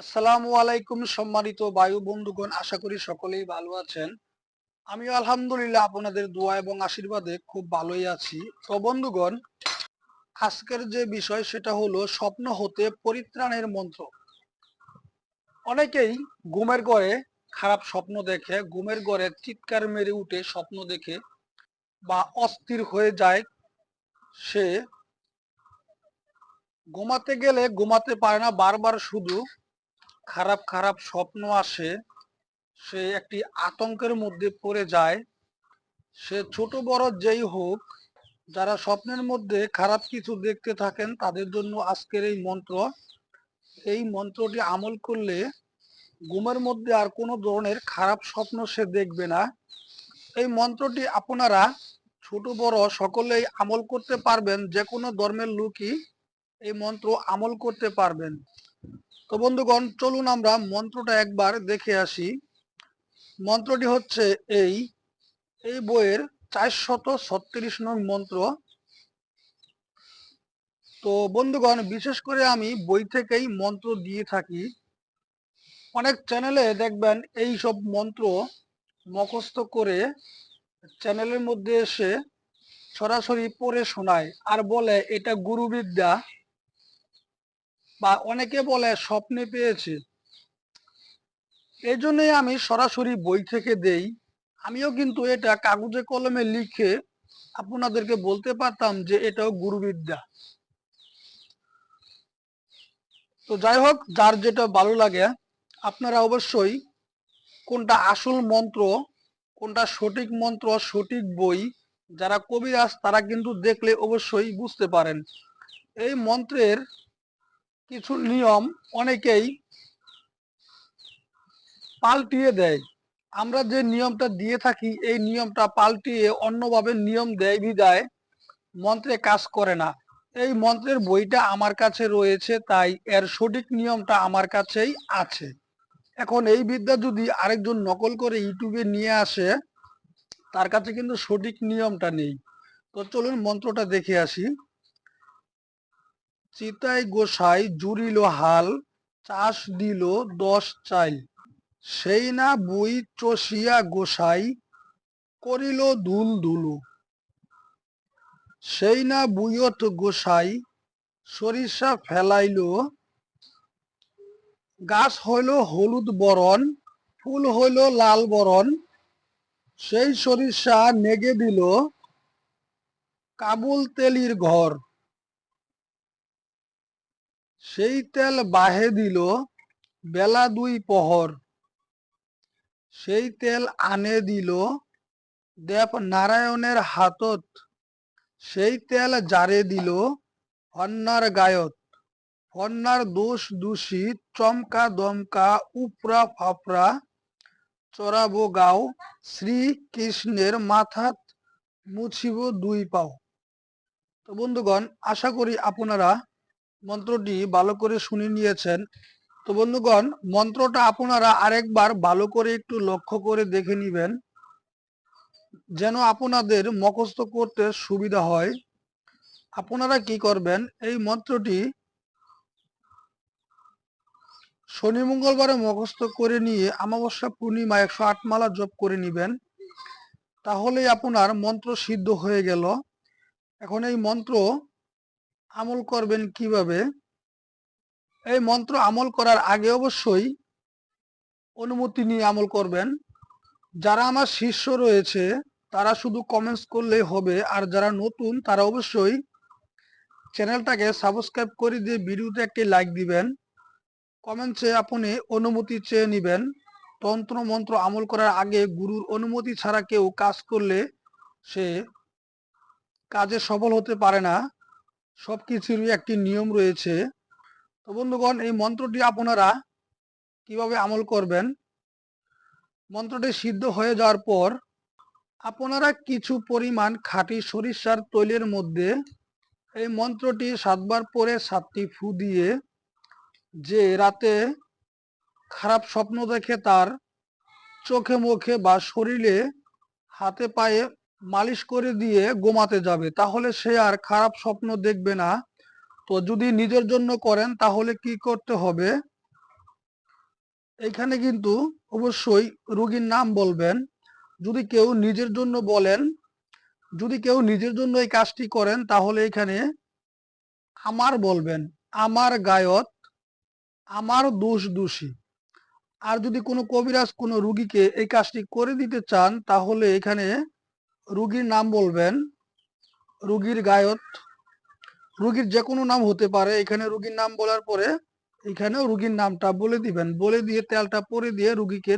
আসসালামু আলাইকুম, সম্মানিত বায়ু বন্ধুগণ, আশা করি সকলেই ভালো আছেন। আমি আলহামদুলিল্লাহ আপনাদের দোয়া এবং আশীর্বাদে খুব ভালোই আছি। তো বন্ধুগণ, আজকের যে বিষয় সেটা হলো স্বপ্ন হতে পরিত্রাণের মন্ত্র। অনেকেই ঘুমের ঘরে খারাপ স্বপ্ন দেখে, ঘুমের ঘরে চিৎকার মেরে উঠে স্বপ্ন দেখে বা অস্থির হয়ে যায় সে। ঘুমাতে গেলে ঘুমাতে পারে না, বারবার শুধু খারাপ খারাপ স্বপ্ন আসে, সে একটি আতঙ্কের মধ্যে পড়ে যায়। সে ছোট বড় যেই হোক, যারা স্বপ্নের মধ্যে খারাপ কিছু দেখতে থাকেন, তাদের জন্য আজকের এই মন্ত্র। এই মন্ত্রটি আমল করলে ঘুমের মধ্যে আর কোনো ধরনের খারাপ স্বপ্ন সে দেখবে না। এই মন্ত্রটি আপনারা ছোট বড় সকলেই আমল করতে পারবেন যে কোনো ধর্মের লোকই এই মন্ত্র আমল করতে পারবেন। তো বন্ধুগণ, চলুন আমরা মন্ত্রটা একবার দেখে আসি। মন্ত্রটি হচ্ছে এই। এই বইয়ের চারশত ছত্রিশ নং মন্ত্র। তো বন্ধুগণ, বিশেষ করে আমি বই থেকেই মন্ত্র দিয়ে থাকি। অনেক চ্যানেলে দেখবেন এই সব মন্ত্র মুখস্থ করে চ্যানেলের মধ্যে এসে সরাসরি পড়ে শোনায় আর বলে, এটা গুরুবিদ্যা। বা অনেকে বলে স্বপ্নে পেয়েছে। এই জন্যই আমি সরাসরি বই থেকে দেই। আমিও কিন্তু এটা কাগজে কলমে লিখে আপনাদেরকে বলতে পারতাম যে এটাও গুরুবিদ্যা। তো যাই হোক, যার যেটা ভালো লাগে, আপনারা অবশ্যই কোনটা আসল মন্ত্র, কোনটা সঠিক মন্ত্র, সঠিক বই, যারা কবিরাজ তারা কিন্তু দেখলে অবশ্যই বুঝতে পারেন। এই মন্ত্রের কিছু নিয়ম অনেকেই পাল্টিয়ে দেয়। আমরা যে নিয়মটা দিয়ে থাকি, এই নিয়মটা পাল্টিয়ে অন্যভাবে নিয়ম দেয় বিদায় মন্ত্রে কাজ করে না। এই মন্ত্রের বইটা আমার কাছে রয়েছে, তাই এর সঠিক নিয়মটা আমার কাছেই আছে। এখন এই বিদ্যা যদি আরেকজন নকল করে ইউটিউবে নিয়ে আসে, তার কাছে কিন্তু সঠিক নিয়মটা নেই। তো চলুন মন্ত্রটা দেখে আসি। চিতাই গোসাই জুড়িল হাল, চাষ দিল দশ চাইল। সেই না বই চষিয়া গোসাই করিল ধুল ধুলু সেই না বুয়ত গোসাই সরিষা ফেলাইল। গাছ হইল হলুদ বরণ, ফুল হইল লাল বরণ। সেই সরিষা নেগে দিল কাবুল তেলির ঘর। সেই তেল বাহে দিল বেলা দুই পহর। সেই তেল আনে দিল দেব নারায়ণের হাতত। সেই তেল জারে দিল হন্নার গায়ত। হন্নার দোষ দোষী চমকা দমকা উপরা ফাপড়া চড়াবো গাও শ্রী কৃষ্ণের মাথাত মুছিব দুই পাও। তো বন্ধুগণ, আশা করি আপনারা মন্ত্রটি ভালো করে শুনে নিয়েছেন। তো বন্ধুগণ, মন্ত্রটা আপনারা আরেকবার ভালো করে একটু লক্ষ্য করে দেখে নিবেন, যেন আপনাদের মুখস্থ করতে সুবিধা হয়। আপনারা কি করবেন, এই মন্ত্রটি শনি মঙ্গলবারে মুখস্থ করে নিয়ে অমাবস্যা পূর্ণিমা একশো আট মালা জপ করে নিবেন। তাহলেই আপনার মন্ত্র সিদ্ধ হয়ে গেল। এখন এই মন্ত্র আমল করবেন কীভাবে? এই মন্ত্র আমল করার আগে অবশ্যই অনুমতি নিয়ে আমল করবেন। যারা আমার শিষ্য রয়েছে, তারা শুধু কমেন্টস করলেই হবে। আর যারা নতুন, তারা অবশ্যই চ্যানেলটাকে সাবস্ক্রাইব করে দিয়ে ভিডিওতে একটি লাইক দিবেন। কমেন্টসে আপনি অনুমতি চেয়ে নেবেন। তন্ত্র মন্ত্র আমল করার আগে গুরুর অনুমতি ছাড়া কেউ কাজ করলে সে কাজে সফল হতে পারে না। সব কিছুরই একটি নিয়ম রয়েছে। তো বন্ধুগণ, এই মন্ত্রটি আপনারা কীভাবে আমল করবেন? মন্ত্রটি সিদ্ধ হয়ে যাওয়ার পর আপনারা কিছু পরিমাণ খাঁটি সরিষার তৈলের মধ্যে এই মন্ত্রটি সাতবার পরে সাতটি ফু দিয়ে যে রাতে খারাপ স্বপ্ন দেখে তার চোখে মুখে বা শরীরে, হাতে পায়ে মালিশ করে দিয়ে ঘুমাতে যাবে, তাহলে সে আর খারাপ স্বপ্ন দেখবে না। তো যদি নিজের জন্য করেন, তাহলে কি করতে হবে? এখানে কিন্তু অবশ্যই রোগীর নাম বলবেন। যদি কেউ নিজের জন্য বলেন, যদি কেউ নিজের জন্য এই কাজটি করেন, তাহলে এখানে আমার বলবেন, আমার গায়ত, আমার দোষ দোষী। আর যদি কোনো কবিরাজ, কোনো রুগীকে এই কাজটি করে দিতে চান, তাহলে এখানে রুগীর নাম বলবেন, রুগীর গায়ত, রুগীর যে কোনো নাম হতে পারে, এখানে রুগীর নাম বলার পরে এখানেও রুগীর নামটা বলে দিবেন, বলে দিয়ে তেলটা পরে দিয়ে রুগীকে